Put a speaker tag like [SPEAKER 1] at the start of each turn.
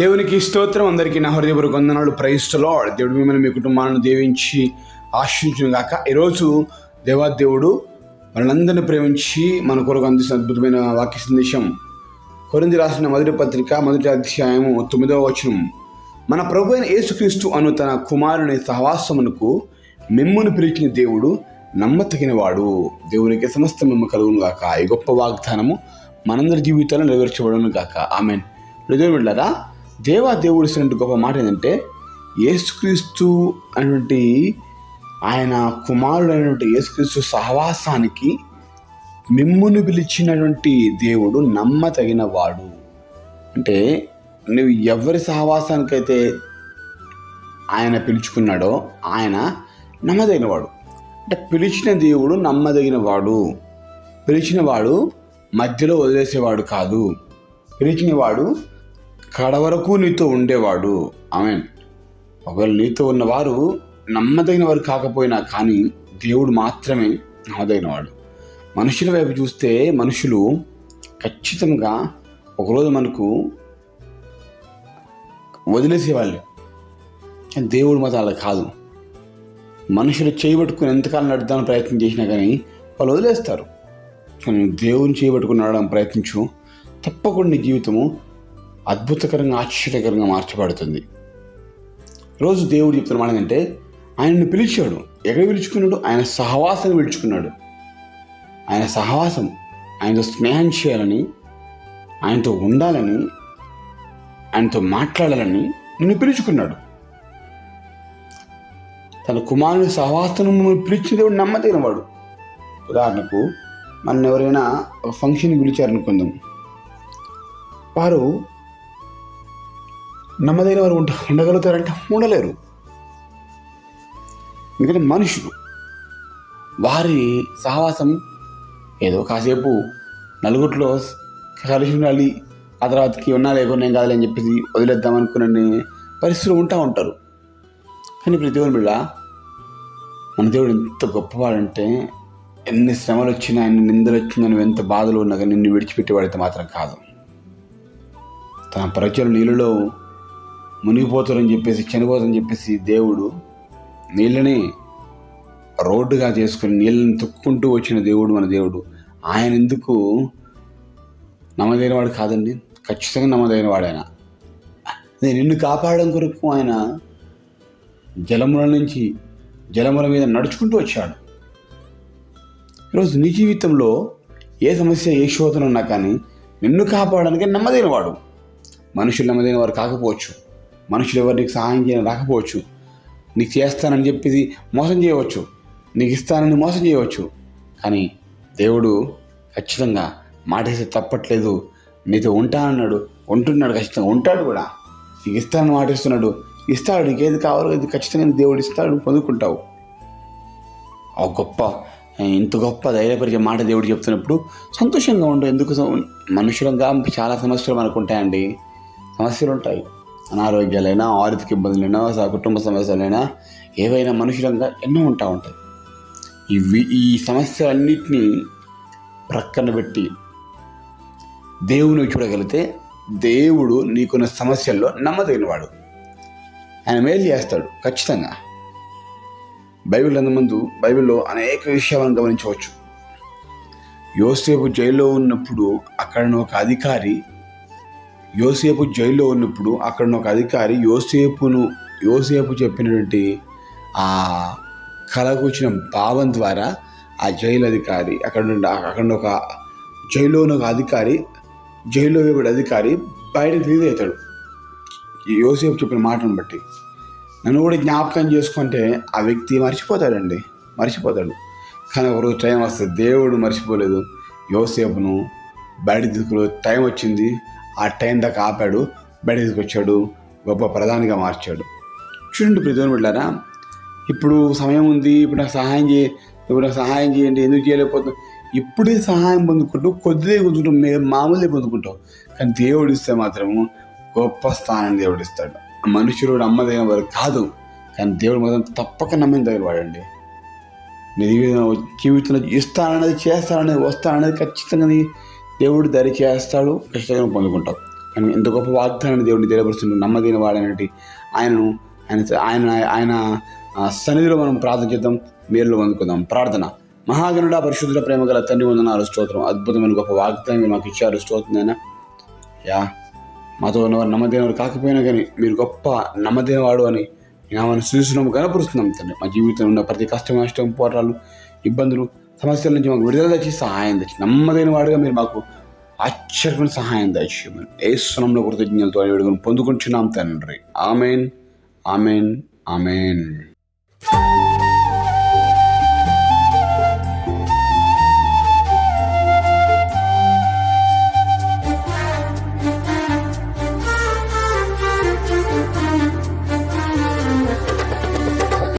[SPEAKER 1] దేవునికి స్తోత్రం. అందరికీ నా హృదయపూర్వక వందనాలు. ప్రయిష్టలో దేవుడు మిమ్మల్ని మీ కుటుంబాలను దీవించి ఆశించును గాక ఈరోజు దేవాదేవుడు మనందరిని ప్రేమించి మన కొరకు అందిస్తున్న అద్భుతమైన వాక్య సందేశం. కొరింది రాసిన మొదటి పత్రిక మొదటి అధ్యాయము తొమ్మిదవ వచనం. మన ప్రభు అయిన యేసుక్రీస్తు అను తన కుమారుని సహవాసమునకు మిమ్మును పిలిచిన దేవుడు నమ్మతగిన వాడు దేవునికి సమస్త మిమ్మ కలుగును గాక ఈ గొప్ప వాగ్దానము మనందరి జీవితాలను నెరవేర్చబడును గాక ఆమెన్ హృదయం దేవాదేవుడు దేవా గొప్ప మాట ఏంటంటే యేసుక్రీస్తు అనేటువంటి ఆయన కుమారుడు అయినటువంటి యేసుక్రీస్తు సహవాసానికి మిమ్మును పిలిచినటువంటి దేవుడు నమ్మతగిన వాడు అంటే నువ్వు ఎవరి సహవాసానికైతే ఆయన పిలుచుకున్నాడో ఆయన నమ్మదగిన వాడు అంటే పిలిచిన దేవుడు నమ్మదగిన వాడు పిలిచిన వాడు మధ్యలో వదిలేసేవాడు కాదు. పిలిచిన కడవరకు నీతో ఉండేవాడు. ఆమె ఒకవేళ నీతో ఉన్నవారు నమ్మదగిన వారు కాకపోయినా కానీ దేవుడు మాత్రమే నమ్మదగినవాడు. మనుషుల వైపు చూస్తే మనుషులు ఖచ్చితంగా ఒకరోజు మనకు వదిలేసేవాళ్ళు. కానీ దేవుడు మాత్రం అలా కాదు. మనుషులు చేయబట్టుకుని ఎంతకాలం నడుద్దామని ప్రయత్నం చేసినా కానీ వాళ్ళు వదిలేస్తారు. కానీ దేవుని చేయబట్టుకుని నడడం ప్రయత్నించు. తప్పకుండా నీ జీవితము అద్భుతకరంగా ఆశ్చర్యకరంగా మార్చబడుతుంది. రోజు దేవుడు చెప్తున్న మాట ఏంటంటే ఆయనను పిలిచాడు. ఎక్కడ పిలుచుకున్నాడు? ఆయన సహవాసం పిలుచుకున్నాడు. ఆయన సహవాసం ఆయనతో స్నేహం చేయాలని ఆయనతో ఉండాలని ఆయనతో మాట్లాడాలని నిన్ను పిలుచుకున్నాడు. తన కుమారుని సహవాసను పిలిచిన దేవుడు నమ్మదగిన వాడు. ఉదాహరణకు మన ఎవరైనా ఒక ఫంక్షన్ పిలిచారనుకుందాం. వారు నమ్మదైన వారు ఉంట ఉండగలుగుతారంటే? ఉండలేరు. ఎందుకంటే మనుషులు వారి సహవాసం ఏదో కాసేపు నలుగురిలో కలిసి ఉండాలి ఆ తర్వాతకి ఉన్నా లేకుండా ఏం కాదని అని చెప్పేసి వదిలేద్దాం అనుకునే పరిస్థితులు ఉంటా ఉంటారు. కానీ ప్రతి దేవుని బిడ్డ మన దేవుడు ఎంత గొప్పవాడంటే ఎన్ని శ్రమలు వచ్చినా ఎన్ని నిందలు వచ్చినా నువ్వు ఎంత బాధలు ఉన్నా కానీ నిన్ను విడిచిపెట్టేవాడైతే మాత్రం కాదు. తన ప్రజలు నీళ్ళలో మునిగిపోతారని చెప్పేసి చనిపోతారని చెప్పేసి దేవుడు నీళ్ళని రోడ్డుగా చేసుకుని నీళ్ళని తొక్కుంటూ వచ్చిన దేవుడు మన దేవుడు. ఆయన ఎందుకు నమ్మదైన వాడు కాదండి? ఖచ్చితంగా నమ్మదైన వాడు ఆయన నేను నిన్ను కాపాడడం కొరకు ఆయన జలముల నుంచి జలముల మీద నడుచుకుంటూ వచ్చాడు. ఈరోజు నీ జీవితంలో ఏ సమస్య ఏ శోధన ఉన్నా కానీ నిన్ను కాపాడడానికి నమ్మదైన వాడు మనుషులు నమ్మదైన వారు కాకపోవచ్చు. మనుషులు ఎవరు నీకు సహాయం చేయడం రాకపోవచ్చు. నీకు చేస్తానని చెప్పేది మోసం చేయవచ్చు. నీకు ఇస్తానని మోసం చేయవచ్చు. కానీ దేవుడు ఖచ్చితంగా మాటేస్తే తప్పట్లేదు. నీతో ఉంటానన్నాడు ఉంటున్నాడు ఖచ్చితంగా ఉంటాడు కూడా. నీకు ఇస్తానని మాటిస్తున్నాడు ఇస్తాడు. నీకు ఏది కావాలో ఇది ఖచ్చితంగా దేవుడు ఇస్తాడు పొందుకుంటావు. ఆ గొప్ప ఇంత గొప్ప ధైర్యపరిచే మాట దేవుడు చెప్తున్నప్పుడు సంతోషంగా ఉండవు ఎందుకు? మనుషులంగా చాలా సమస్యలు మనకు ఉంటాయండి. సమస్యలు ఉంటాయి. అనారోగ్యాలైనా ఆర్థిక ఇబ్బందులైనా కుటుంబ సమస్యలైనా ఏవైనా మనుషులంగా ఎన్నో ఉంటా ఉంటాయి. ఇవి ఈ సమస్యలన్నిటినీ ప్రక్కన పెట్టి దేవుని చూడగలిగితే దేవుడు నీకున్న సమస్యల్లో నమ్మదగినవాడు. ఆయన మేలు చేస్తాడు ఖచ్చితంగా. బైబిల్ ముందు బైబిల్లో అనేక విషయాలను గమనించవచ్చు. యోసేపు జైల్లో ఉన్నప్పుడు అక్కడ ఒక అధికారి యోసేపు జైల్లో ఉన్నప్పుడు అక్కడ ఒక అధికారి యోసేపును యోసేపు చెప్పినటువంటి ఆ కళకు వచ్చిన భావం ద్వారా ఆ జైలు అధికారి అక్కడ నుండి అక్కడ ఒక జైల్లో ఉన్న ఒక అధికారి జైల్లో వేయబడే అధికారి బయటకు రిలీజ్ అవుతాడు ఈ యోసేపు చెప్పిన మాటను బట్టి నన్ను కూడా జ్ఞాపకం చేసుకుంటే ఆ వ్యక్తి మర్చిపోతాడండి మర్చిపోతాడు. కానీ ఒకరోజు టైం వస్తుంది దేవుడు మర్చిపోలేదు. యోసేపును బయట తీసుకుని టైం వచ్చింది. ఆ టైం దాకా ఆపాడు బయట తీసుకొచ్చాడు గొప్ప ప్రధానిగా మార్చాడు. చూడండి ప్రతిని బిడ్డారా ఇప్పుడు సమయం ఉంది ఇప్పుడు నాకు సహాయం చేయ ఇప్పుడు నాకు సహాయం చేయండి ఎందుకు చేయలేకపోతున్నాం ఇప్పుడే సహాయం పొందుకుంటూ కొద్దిదే పొందుకుంటాం మేము మామూలుదే పొందుకుంటాం కానీ దేవుడు ఇస్తే మాత్రము గొప్ప స్థానాన్ని దేవుడు ఇస్తాడు. మనుషులు నమ్మదగిన వారు కాదు కానీ దేవుడు మాత్రం తప్పక నమ్మిన దగ్గర వాడండి. నీ జీవితంలో జీవితంలో ఇస్తానన్నది చేస్తానన్నది వస్తానన్నది ఖచ్చితంగా దేవుడు దరి చేస్తాడు ఖచ్చితంగా పొందుకుంటావు కానీ ఎంత గొప్ప వాగ్దానాన్ని దేవుడిని తెలియపరుస్తుంది నమ్మదైన వాడనేటి ఆయనను ఆయన ఆయన ఆయన సన్నిధిలో మనం ప్రార్థన చేద్దాం మేలులో పొందుకుందాం. ప్రార్థన. మహాగణుడ పరిశుద్ధుల ప్రేమ గల తండ్రి వందనాలు స్తోత్రం. అద్భుతమైన గొప్ప వాగ్దానం మాకు ఇచ్చారు స్తోత్రం యా మాతో ఉన్నవారు నమ్మదైనవారు కాకపోయినా కానీ మీరు గొప్ప నమ్మదైనవాడు అని నామని చూసినాము కనపరుస్తున్నాం తండ్రి. మా జీవితంలో ఉన్న ప్రతి కష్టం నష్టం పోరాటాలు ఇబ్బందులు సమస్యల నుంచి మాకు విడుదల తెచ్చి సహాయం తెచ్చి నమ్మదైన వాడుగా మీరు మాకు ఆశ్చర్యమైన సహాయం దయచేయమని ఏ స్వనంలో కృతజ్ఞతలతో వేడుకొని పొందుకుంటున్నాం తండ్రి. Amen amen amen.